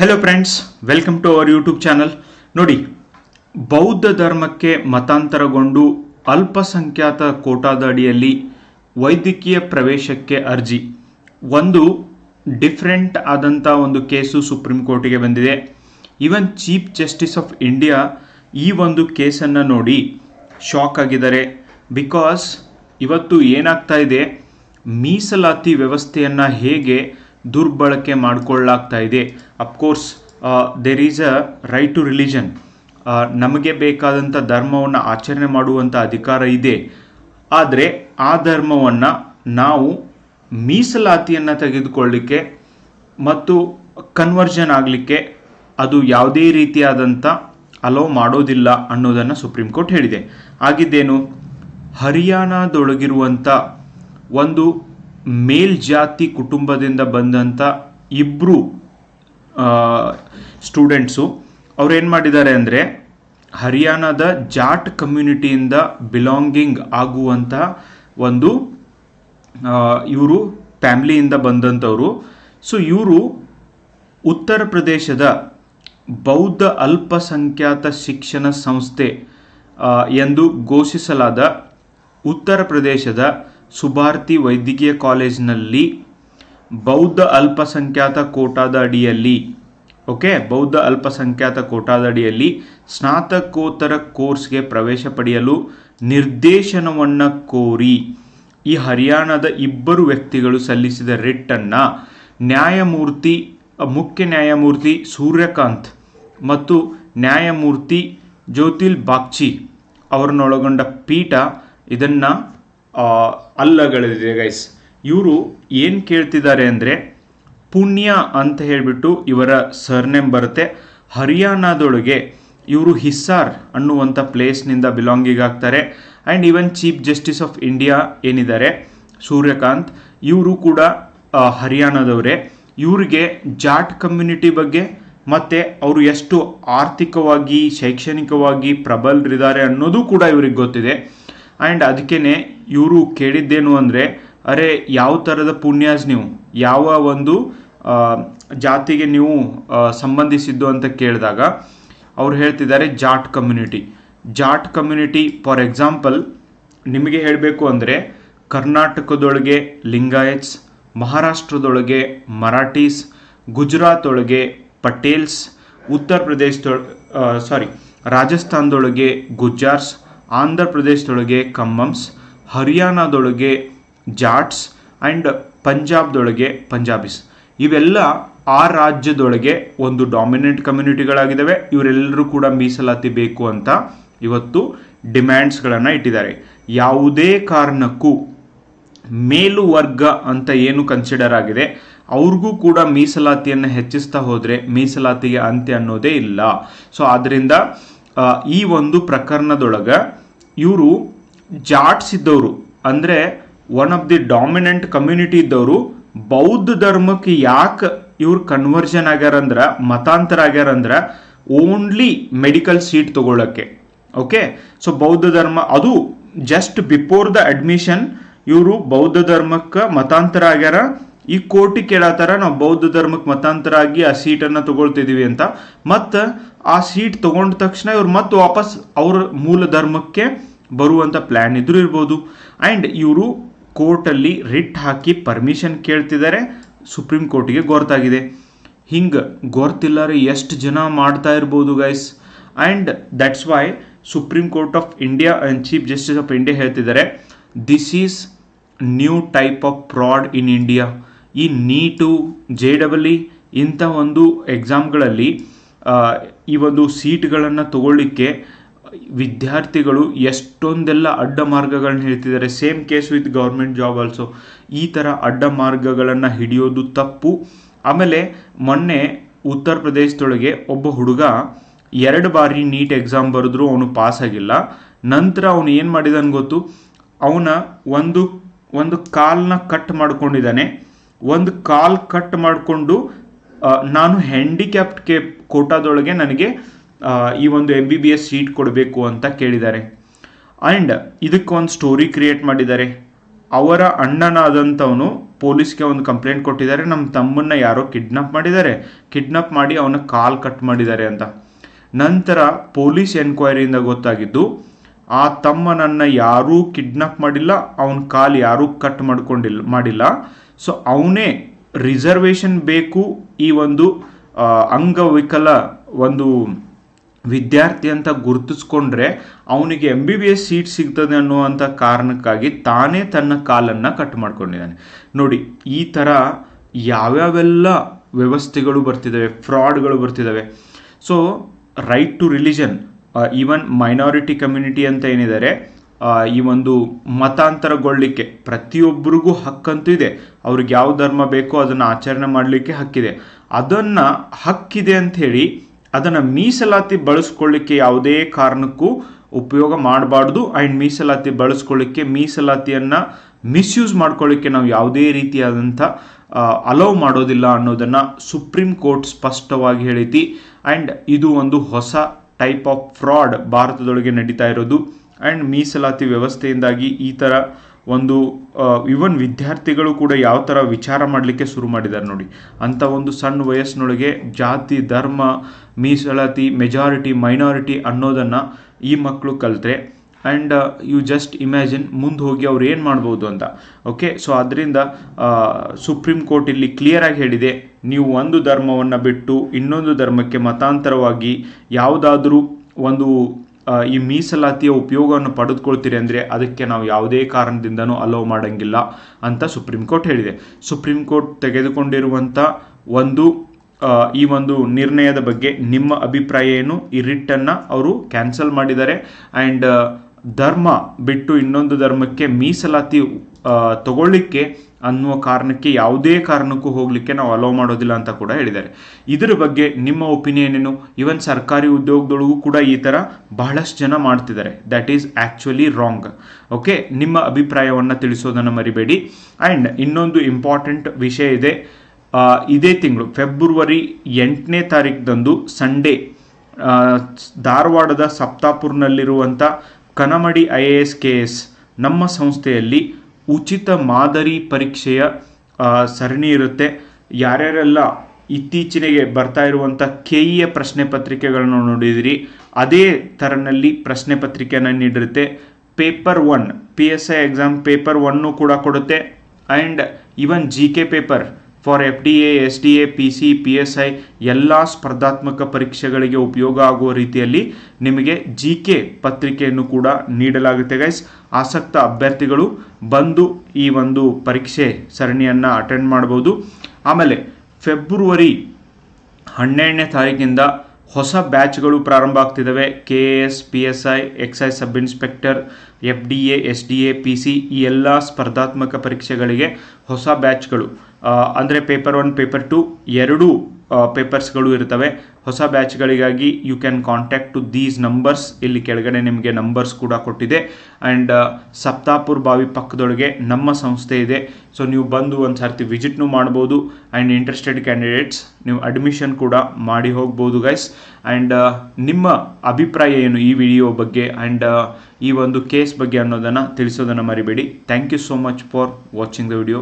Hello friends welcome to our YouTube channel ನೋಡಿ, ಬೌದ್ಧ ಧರ್ಮಕ್ಕೆ ಮತಾಂತರಗೊಂಡು ಅಲ್ಪಸಂಖ್ಯಾತ ಕೋಟಾದ ಅಡಿಯಲ್ಲಿ ವೈದ್ಯಕೀಯ ಪ್ರವೇಶಕ್ಕೆ ಅರ್ಜಿ. ಒಂದು ಡಿಫ್ರೆಂಟ್ ಆದಂಥ ಒಂದು ಕೇಸು ಸುಪ್ರೀಂ ಕೋರ್ಟಿಗೆ ಬಂದಿದೆ. Even chief justice of India ಈ ಒಂದು ಕೇಸನ್ನು ನೋಡಿ ಶಾಕ್ ಆಗಿದ್ದಾರೆ. ಬಿಕಾಸ್ ಇವತ್ತು ಏನಾಗ್ತಾ ಇದೆ? ಮೀಸಲಾತಿ ವ್ಯವಸ್ಥೆಯನ್ನು ಹೇಗೆ ದುರ್ಬಳಕೆ ಮಾಡಿಕೊಳ್ಳಾಗ್ತಾ ಇದೆ. Of course there is a right to religion ನಮಗೆ ಬೇಕಾದಂಥ ಧರ್ಮವನ್ನು ಆಚರಣೆ ಮಾಡುವಂಥ ಅಧಿಕಾರ ಇದೆ. ಆದರೆ ಆ ಧರ್ಮವನ್ನು ನಾವು ಮೀಸಲಾತಿಯನ್ನು ತೆಗೆದುಕೊಳ್ಳಿಕ್ಕೆ ಮತ್ತು ಕನ್ವರ್ಷನ್ ಆಗಲಿಕ್ಕೆ ಅದು ಯಾವುದೇ ರೀತಿಯಾದಂಥ ಅಲೋ ಮಾಡೋದಿಲ್ಲ ಅನ್ನೋದನ್ನು ಸುಪ್ರೀಂ ಕೋರ್ಟ್ ಹೇಳಿದೆ. ಆಗಿದ್ದೇನು? ಹರಿಯಾಣದೊಳಗಿರುವಂಥ ಒಂದು ಮೇಲ್ಜಾತಿ ಕುಟುಂಬದಿಂದ ಬಂದಂಥ ಇಬ್ಬರು ಸ್ಟೂಡೆಂಟ್ಸು ಏನು ಮಾಡಿದ್ದಾರೆ ಅಂದರೆ ಹರಿಯಾಣದ ಜಾಟ್ ಕಮ್ಯುನಿಟಿಯಿಂದ ಬಿಲಾಂಗಿಂಗ್ ಆಗುವಂಥ ಒಂದು ಇವರು ಫ್ಯಾಮ್ಲಿಯಿಂದ ಬಂದಂಥವರು ಸೊ ಇವರು ಉತ್ತರ ಪ್ರದೇಶದ ಬೌದ್ಧ ಅಲ್ಪಸಂಖ್ಯಾತ ಶಿಕ್ಷಣ ಸಂಸ್ಥೆ ಎಂದು ಘೋಷಿಸಲಾದ ಉತ್ತರ ಪ್ರದೇಶದ ಸುಭಾರ್ತಿ ವೈದ್ಯಕೀಯ ಕಾಲೇಜಿನಲ್ಲಿ ಬೌದ್ಧ ಅಲ್ಪಸಂಖ್ಯಾತ ಕೋಟಾದ ಅಡಿಯಲ್ಲಿ ಓಕೆ ಬೌದ್ಧ ಅಲ್ಪಸಂಖ್ಯಾತ ಕೋಟಾದ ಅಡಿಯಲ್ಲಿ ಸ್ನಾತಕೋತ್ತರ ಕೋರ್ಸ್ಗೆ ಪ್ರವೇಶ ಪಡೆಯಲು ನಿರ್ದೇಶನವನ್ನು ಕೋರಿ ಈ ಹರಿಯಾಣದ ಇಬ್ಬರು ವ್ಯಕ್ತಿಗಳು ಸಲ್ಲಿಸಿದ ರಿಟ್ಟನ್ನು ನ್ಯಾಯಮೂರ್ತಿ, ಮುಖ್ಯ ನ್ಯಾಯಮೂರ್ತಿ ಸೂರ್ಯಕಾಂತ್ ಮತ್ತು ನ್ಯಾಯಮೂರ್ತಿ ಜ್ಯೋತಿಲ್ ಬಾಗ್ಚಿ ಅವರನ್ನೊಳಗೊಂಡ ಪೀಠ ಇದನ್ನು ಅಲ್ಲಗಳೆದಿದೆ ಗೈಸ್ ಇವರು ಏನು ಕೇಳ್ತಿದ್ದಾರೆ ಅಂದರೆ, ಪುಣ್ಯ ಅಂತ ಹೇಳಿಬಿಟ್ಟು ಇವರ ಸರ್ನೇಮ್ ಬರುತ್ತೆ. ಹರಿಯಾಣದೊಳಗೆ ಇವರು ಹಿಸ್ಸಾರ್ ಅನ್ನುವಂಥ ಪ್ಲೇಸ್ನಿಂದ ಬಿಲಾಂಗಿಂಗ್ ಆಗ್ತಾರೆ. And even chief justice of India ಏನಿದ್ದಾರೆ, ಸೂರ್ಯಕಾಂತ್, ಇವರು ಕೂಡ ಹರಿಯಾಣದವರೇ. ಇವರಿಗೆ ಜಾಟ್ ಕಮ್ಯುನಿಟಿ ಬಗ್ಗೆ ಮತ್ತು ಅವರು ಎಷ್ಟು ಆರ್ಥಿಕವಾಗಿ, ಶೈಕ್ಷಣಿಕವಾಗಿ ಪ್ರಬಲರಿದ್ದಾರೆ ಅನ್ನೋದು ಕೂಡ ಇವ್ರಿಗೆ ಗೊತ್ತಿದೆ. ಆ್ಯಂಡ್ ಅದಕ್ಕೇ ಇವರು ಕೇಳಿದ್ದೇನು ಅಂದರೆ, ಅರೆ ಯಾವ ಥರದ ಪುಣ್ಯಾಸ್ ನೀವು? ಯಾವ ಒಂದು ಜಾತಿಗೆ ನೀವು ಸಂಬಂಧಿಸಿದ್ದು ಅಂತ ಕೇಳಿದಾಗ ಅವ್ರು ಹೇಳ್ತಿದ್ದಾರೆ Jat community. Jat community, for example, ನಿಮಗೆ ಹೇಳಬೇಕು ಅಂದರೆ ಕರ್ನಾಟಕದೊಳಗೆ ಲಿಂಗಾಯತ್ಸ್, ಮಹಾರಾಷ್ಟ್ರದೊಳಗೆ ಮರಾಠೀಸ್ ಗುಜರಾತ್ ಒಳಗೆ ಪಟೇಲ್ಸ್, ಉತ್ತರ ಪ್ರದೇಶದೊಳ ಸಾರಿ ರಾಜಸ್ಥಾನದೊಳಗೆ ಗುಜ್ಜಾರ್ಸ್ ಆಂಧ್ರ ಪ್ರದೇಶದೊಳಗೆ ಕಮ್ಮಮ್ಸ್ ಹರಿಯಾಣದೊಳಗೆ ಜಾಟ್ಸ್ ಆ್ಯಂಡ್ ಪಂಜಾಬ್ದೊಳಗೆ ಪಂಜಾಬಿಸ್. ಇವೆಲ್ಲ ಆ ರಾಜ್ಯದೊಳಗೆ ಒಂದು ಡಾಮಿನೆಂಟ್ ಕಮ್ಯುನಿಟಿಗಳಾಗಿದ್ದಾವೆ ಇವರೆಲ್ಲರೂ ಕೂಡ ಮೀಸಲಾತಿ ಬೇಕು ಅಂತ ಇವತ್ತು ಡಿಮ್ಯಾಂಡ್ಸ್ಗಳನ್ನು ಇಟ್ಟಿದ್ದಾರೆ. ಯಾವುದೇ ಕಾರಣಕ್ಕೂ ಮೇಲು ವರ್ಗ ಅಂತ ಏನು ಕನ್ಸಿಡರ್ ಆಗಿದೆ, ಅವ್ರಿಗೂ ಕೂಡ ಮೀಸಲಾತಿಯನ್ನು ಹೆಚ್ಚಿಸ್ತಾ ಹೋದರೆ ಮೀಸಲಾತಿಗೆ ಅಂತ್ಯ ಅನ್ನೋದೇ ಇಲ್ಲ. ಸೊ ಆದ್ದರಿಂದ ಈ ಒಂದು ಪ್ರಕರಣದೊಳಗೆ ಇವರು ಜಾಟ್ಸ್ ಇದ್ದವರು. ಅಂದರೆ one of the dominant community ಇದ್ದವರು. ಬೌದ್ಧ ಧರ್ಮಕ್ಕೆ ಯಾಕೆ ಇವ್ರು ಕನ್ವರ್ಷನ್ ಆಗ್ಯಾರಂದ್ರೆ, ಮತಾಂತರ ಆಗ್ಯಾರಂದ್ರೆ ಓನ್ಲಿ ಮೆಡಿಕಲ್ ಸೀಟ್ ತಗೊಳ್ಳೋಕ್ಕೆ ಓಕೆ ಸೊ ಬೌದ್ಧ ಧರ್ಮ, ಅದು ಜಸ್ಟ್ ಬಿಫೋರ್ ದ ಅಡ್ಮಿಷನ್ ಇವರು ಬೌದ್ಧ ಧರ್ಮಕ್ಕೆ ಮತಾಂತರ ಆಗ್ಯಾರ. ಈ ಕೋಟಿ ಕೇಳತ್ತಾರ ನಾವು ಬೌದ್ಧ ಧರ್ಮಕ್ಕೆ ಮತಾಂತರ ಆಗಿ ಆ ಸೀಟನ್ನು ತಗೊಳ್ತಿದ್ದೀವಿ ಅಂತ. ಮತ್ತು ಆ ಸೀಟ್ ತಗೊಂಡ ತಕ್ಷಣ ಇವ್ರು ಮತ್ತೆ ವಾಪಸ್ ಅವ್ರ ಮೂಲ ಧರ್ಮಕ್ಕೆ ಬರುವಂಥ ಪ್ಲ್ಯಾನ್ ಇದ್ರೂ ಇರ್ಬೋದು. ಆ್ಯಂಡ್ ಇವರು ಕೋರ್ಟಲ್ಲಿ ರಿಟ್ ಹಾಕಿ ಪರ್ಮಿಷನ್ ಕೇಳ್ತಿದ್ದಾರೆ ಸುಪ್ರೀಂ ಕೋರ್ಟಿಗೆ ಗೊರ್ತಾಗಿದೆ. ಹಿಂಗೆ ಗೊರ್ತಿಲ್ಲಾರೆ ಎಷ್ಟು ಜನ ಮಾಡ್ತಾ ಇರ್ಬೋದು guys and that's why supreme court of India and chief justice of India ಹೇಳ್ತಿದ್ದಾರೆ this is new type of fraud in India ಈ ನೀಟು, ಜೆ ಡಬಲ್ ಇ ಇಂಥ ಒಂದು ಎಕ್ಸಾಮ್ಗಳಲ್ಲಿ ಈ ಒಂದು ಸೀಟ್ಗಳನ್ನು ತಗೊಳ್ಳಿಕ್ಕೆ ವಿದ್ಯಾರ್ಥಿಗಳು ಎಷ್ಟೊಂದೆಲ್ಲ ಅಡ್ಡ ಮಾರ್ಗಗಳನ್ನ ಹೇಳ್ತಿದ್ದಾರೆ. Same case with government job also. ಈ ಥರ ಅಡ್ಡ ಮಾರ್ಗಗಳನ್ನು ಹಿಡಿಯೋದು ತಪ್ಪು. ಆಮೇಲೆ ಮೊನ್ನೆ ಉತ್ತರ ಪ್ರದೇಶದೊಳಗೆ ಒಬ್ಬ ಹುಡುಗ ಎರಡು ಬಾರಿ ನೀಟ್ ಎಕ್ಸಾಮ್ ಬರೆದ್ರು, ಅವನು ಪಾಸ್ ಆಗಿಲ್ಲ ನಂತರ ಅವನು ಏನು ಮಾಡಿದಾನೆ ಗೊತ್ತು? ಅವನ ಒಂದು ಒಂದು ಕಾಲನ್ನ ಕಟ್ ಮಾಡ್ಕೊಂಡಿದ್ದಾನೆ ಒಂದು ಕಾಲ್ ಕಟ್ ಮಾಡಿಕೊಂಡು ನಾನು ಹ್ಯಾಂಡಿಕ್ಯಾಪ್ಟ್ ಕೆ ಕೋಟಾದೊಳಗೆ ನನಗೆ ಈ ಒಂದು M B B S seat ಕೊಡಬೇಕು ಅಂತ ಕೇಳಿದ್ದಾರೆ. ಆ್ಯಂಡ್ ಇದಕ್ಕೆ ಒಂದು ಸ್ಟೋರಿ ಕ್ರಿಯೇಟ್ ಮಾಡಿದ್ದಾರೆ. ಅವರ ಅಣ್ಣನಾದಂಥವನು ಪೊಲೀಸ್ಗೆ ಒಂದು ಕಂಪ್ಲೇಂಟ್ ಕೊಟ್ಟಿದ್ದಾರೆ. ನಮ್ಮ ತಮ್ಮನ್ನ ಯಾರೋ ಕಿಡ್ನಾಪ್ ಮಾಡಿದ್ದಾರೆ. ಕಿಡ್ನಾಪ್ ಮಾಡಿ ಅವನ ಕಾಲ್ ಕಟ್ ಮಾಡಿದ್ದಾರೆ ಅಂತ. ನಂತರ ಪೊಲೀಸ್ ಎನ್ಕ್ವೈರಿಯಿಂದ ಗೊತ್ತಾಗಿದ್ದು, ಆ ತಮ್ಮನನ್ನು ಯಾರೂ ಕಿಡ್ನಾಪ್ ಮಾಡಿಲ್ಲ, ಅವನ ಕಾಲ್ ಯಾರೂ ಕಟ್ ಮಾಡ್ಕೊಂಡಿಲ್ಲ ಮಾಡಿಲ್ಲ. ಸೊ ಅವನೇ ರಿಸರ್ವೇಷನ್ ಬೇಕು ಈ ಒಂದು ಅಂಗವಿಕಲ ಒಂದು ವಿದ್ಯಾರ್ಥಿ ಅಂತ ಗುರುತಿಸ್ಕೊಂಡ್ರೆ ಅವನಿಗೆ M B B S seat ಸಿಗ್ತದೆ ಅನ್ನುವಂಥ ಕಾರಣಕ್ಕಾಗಿ ತಾನೇ ತನ್ನ ಕಾಲನ್ನು ಕಟ್ ಮಾಡ್ಕೊಂಡಿದ್ದಾನೆ. ನೋಡಿ, ಈ ಥರ ಯಾವ್ಯಾವೆಲ್ಲ ವ್ಯವಸ್ಥೆಗಳು ಬರ್ತಿದ್ದಾವೆ, ಫ್ರಾಡ್ಗಳು ಬರ್ತಿದ್ದಾವೆ. So right to religion even minority community ಅಂತ ಏನಿದ್ದಾರೆ ಈ ಒಂದು ಮತಾಂತರಗೊಳ್ಳಿಕ್ಕೆ ಪ್ರತಿಯೊಬ್ಬರಿಗೂ ಹಕ್ಕಂತೂ ಇದೆ. ಅವ್ರಿಗೆ ಯಾವ ಧರ್ಮ ಬೇಕೋ ಅದನ್ನು ಆಚರಣೆ ಮಾಡಲಿಕ್ಕೆ ಹಕ್ಕಿದೆ. ಅದನ್ನು ಹಕ್ಕಿದೆ ಅಂತ ಹೇಳಿ ಅದನ್ನು ಮೀಸಲಾತಿ ಬಳಸ್ಕೊಳ್ಳಿಕ್ಕೆ ಯಾವುದೇ ಕಾರಣಕ್ಕೂ ಉಪಯೋಗ ಮಾಡಬಾರ್ದು. ಆ್ಯಂಡ್ ಮೀಸಲಾತಿ ಬಳಸ್ಕೊಳ್ಳಿಕ್ಕೆ, ಮೀಸಲಾತಿಯನ್ನು ಮಿಸ್ಯೂಸ್ ಮಾಡ್ಕೊಳ್ಳಿಕ್ಕೆ ನಾವು ಯಾವುದೇ ರೀತಿಯಾದಂಥ ಅಲೌ ಮಾಡೋದಿಲ್ಲ ಅನ್ನೋದನ್ನು ಸುಪ್ರೀಂ ಕೋರ್ಟ್ ಸ್ಪಷ್ಟವಾಗಿ ಹೇಳೈತಿ. ಆ್ಯಂಡ್ ಇದು ಒಂದು ಹೊಸ ಟೈಪ್ ಆಫ್ ಫ್ರಾಡ್ ಭಾರತದೊಳಗೆ ನಡೀತಾ ಇರೋದು. ಆ್ಯಂಡ್ ಮೀಸಲಾತಿ ವ್ಯವಸ್ಥೆಯಿಂದಾಗಿ ಈ ಥರ ಒಂದು ಇವನ್ ವಿದ್ಯಾರ್ಥಿಗಳು ಕೂಡ ಯಾವ ಥರ ವಿಚಾರ ಮಾಡಲಿಕ್ಕೆ ಶುರು ಮಾಡಿದ್ದಾರೆ ನೋಡಿ. ಅಂಥ ಒಂದು ಸಣ್ಣ ವಯಸ್ಸಿನೊಳಗೆ ಜಾತಿ, ಧರ್ಮ, ಮೀಸಲಾತಿ ಮೆಜಾರಿಟಿ ಮೈನಾರಿಟಿ ಅನ್ನೋದನ್ನು ಈ ಮಕ್ಕಳು ಕಲಿತ್ರೆ. ಆ್ಯಂಡ್ ಯು ಜಸ್ಟ್ ಇಮ್ಯಾಜಿನ್ ಮುಂದೆ ಹೋಗಿ ಅವ್ರು ಏನು ಮಾಡ್ಬೋದು ಅಂತ. ಓಕೆ ಸೊ ಅದರಿಂದ ಸುಪ್ರೀಂ ಕೋರ್ಟ್ ಇಲ್ಲಿ ಕ್ಲಿಯರಾಗಿ ಹೇಳಿದೆ, ನೀವು ಒಂದು ಧರ್ಮವನ್ನು ಬಿಟ್ಟು ಇನ್ನೊಂದು ಧರ್ಮಕ್ಕೆ ಮತಾಂತರವಾಗಿ ಯಾವುದಾದ್ರೂ ಒಂದು ಈ ಮೀಸಲಾತಿಯ ಉಪಯೋಗವನ್ನು ಪಡೆದುಕೊಳ್ತೀರಿ ಅಂದರೆ ಅದಕ್ಕೆ ನಾವು ಯಾವುದೇ ಕಾರಣದಿಂದನೂ ಅಲೋ ಮಾಡೋಂಗಿಲ್ಲ ಅಂತ ಸುಪ್ರೀಂ ಕೋರ್ಟ್ ಹೇಳಿದೆ. ಸುಪ್ರೀಂ ಕೋರ್ಟ್ ತೆಗೆದುಕೊಂಡಿರುವಂಥ ಒಂದು ಈ ಒಂದು ನಿರ್ಣಯದ ಬಗ್ಗೆ ನಿಮ್ಮ ಅಭಿಪ್ರಾಯ ಏನು? ಈ ರಿಟ್ಟನ್ನು ಅವರು ಕ್ಯಾನ್ಸಲ್ ಮಾಡಿದ್ದಾರೆ. ಆ್ಯಂಡ್ ಧರ್ಮ ಬಿಟ್ಟು ಇನ್ನೊಂದು ಧರ್ಮಕ್ಕೆ ಮೀಸಲಾತಿ ತಗೊಳ್ಳಿಕ್ಕೆ ಅನ್ನುವ ಕಾರಣಕ್ಕೆ ಯಾವುದೇ ಕಾರಣಕ್ಕೂ ಹೋಗಲಿಕ್ಕೆ ನಾವು ಅಲೋ ಮಾಡೋದಿಲ್ಲ ಅಂತ ಕೂಡ ಹೇಳಿದ್ದಾರೆ. ಇದರ ಬಗ್ಗೆ ನಿಮ್ಮ ಒಪಿನಿಯನ್ ಏನು? ಇವನ್ ಸರ್ಕಾರಿ ಉದ್ಯೋಗದೊಳಗೂ ಕೂಡ ಈ ಥರ ಬಹಳಷ್ಟು ಜನ ಮಾಡ್ತಿದ್ದಾರೆ. That is actually wrong okay ನಿಮ್ಮ ಅಭಿಪ್ರಾಯವನ್ನು ತಿಳಿಸೋದನ್ನು ಮರಿಬೇಡಿ. ಆ್ಯಂಡ್ ಇನ್ನೊಂದು ಇಂಪಾರ್ಟೆಂಟ್ ವಿಷಯ ಇದೆ. ಇದೇ ತಿಂಗಳು ಫೆಬ್ರವರಿ ಎಂಟನೇ ತಾರೀಕಿದಂದು ಸಂಡೇ ಧಾರವಾಡದ ಸಪ್ತಾಪುರ್ನಲ್ಲಿರುವಂಥ Kanamadi I A S K S ನಮ್ಮ ಸಂಸ್ಥೆಯಲ್ಲಿ ಉಚಿತ ಮಾದರಿ ಪರೀಕ್ಷೆಯ ಸರಣಿ ಇರುತ್ತೆ. ಯಾರ್ಯಾರೆಲ್ಲ ಇತ್ತೀಚೆಗೆ ಬರ್ತಾ ಇರುವಂಥ ಕೆ ಇಯ ಪ್ರಶ್ನೆ ಪತ್ರಿಕೆಗಳನ್ನು ನೋಡಿದಿರಿ, ಅದೇ ಥರನಲ್ಲಿ ಪ್ರಶ್ನೆ ಪತ್ರಿಕೆಯನ್ನು ನೀಡಿರುತ್ತೆ. Paper one, P S I exam paper one ಕೂಡ ಕೊಡುತ್ತೆ. And even G K paper for F D A, S D A, P C, P S I ಎಲ್ಲ ಸ್ಪರ್ಧಾತ್ಮಕ ಪರೀಕ್ಷೆಗಳಿಗೆ ಉಪಯೋಗ ಆಗುವ ರೀತಿಯಲ್ಲಿ ನಿಮಗೆ ಜಿ ಕೆ ಪತ್ರಿಕೆಯನ್ನು ಕೂಡ ನೀಡಲಾಗುತ್ತೆ ಗೈಸ್. ಆಸಕ್ತ ಅಭ್ಯರ್ಥಿಗಳು ಬಂದು ಈ ಒಂದು ಪರೀಕ್ಷೆ ಸರಣಿಯನ್ನು ಅಟೆಂಡ್ ಮಾಡ್ಬೋದು ಆಮೇಲೆ ಫೆಬ್ರವರಿ ಹನ್ನೆರಡನೇ ತಾರೀಕಿಂದ ಹೊಸ ಬ್ಯಾಚ್ಗಳು ಪ್ರಾರಂಭ ಆಗ್ತಿದ್ದಾವೆ K A S P S I excise sub inspector F D A S D A P C ಈ ಎಲ್ಲ ಸ್ಪರ್ಧಾತ್ಮಕ ಪರೀಕ್ಷೆಗಳಿಗೆ ಹೊಸ ಬ್ಯಾಚ್ಗಳು. ಅಂದರೆ ಪೇಪರ್ ಒನ್, ಪೇಪರ್ ಟು ಎರಡೂ ಪೇಪರ್ಸ್ಗಳು ಇರ್ತವೆ. ಹೊಸ ಬ್ಯಾಚ್ಗಳಿಗಾಗಿ you can contact to these numbers ಇಲ್ಲಿ ಕೆಳಗಡೆ ನಿಮಗೆ ನಂಬರ್ಸ್ ಕೂಡ ಕೊಟ್ಟಿದೆ. ಆ್ಯಂಡ್ ಸಪ್ತಾಪುರ್ ಬಾವಿ ಪಕ್ಕದೊಳಗೆ ನಮ್ಮ ಸಂಸ್ಥೆ ಇದೆ. ಸೊ ನೀವು ಬಂದು ಒಂದು ಸರ್ತಿ ವಿಸಿಟ್ನು ಮಾಡ್ಬೋದು. ಆ್ಯಂಡ್ ಇಂಟ್ರೆಸ್ಟೆಡ್ ಕ್ಯಾಂಡಿಡೇಟ್ಸ್ ನೀವು ಅಡ್ಮಿಷನ್ ಕೂಡ ಮಾಡಿ ಹೋಗ್ಬೋದು ಗೈಸ್ ಆ್ಯಂಡ್ ನಿಮ್ಮ ಅಭಿಪ್ರಾಯ ಏನು ಈ ವಿಡಿಯೋ ಬಗ್ಗೆ? ಆ್ಯಂಡ್ ಈ ಒಂದು ಕೇಸ್ ಬಗ್ಗೆ ಅನ್ನೋದನ್ನು ತಿಳಿಸೋದನ್ನು ಮರಿಬೇಡಿ. Thank you so much for watching the video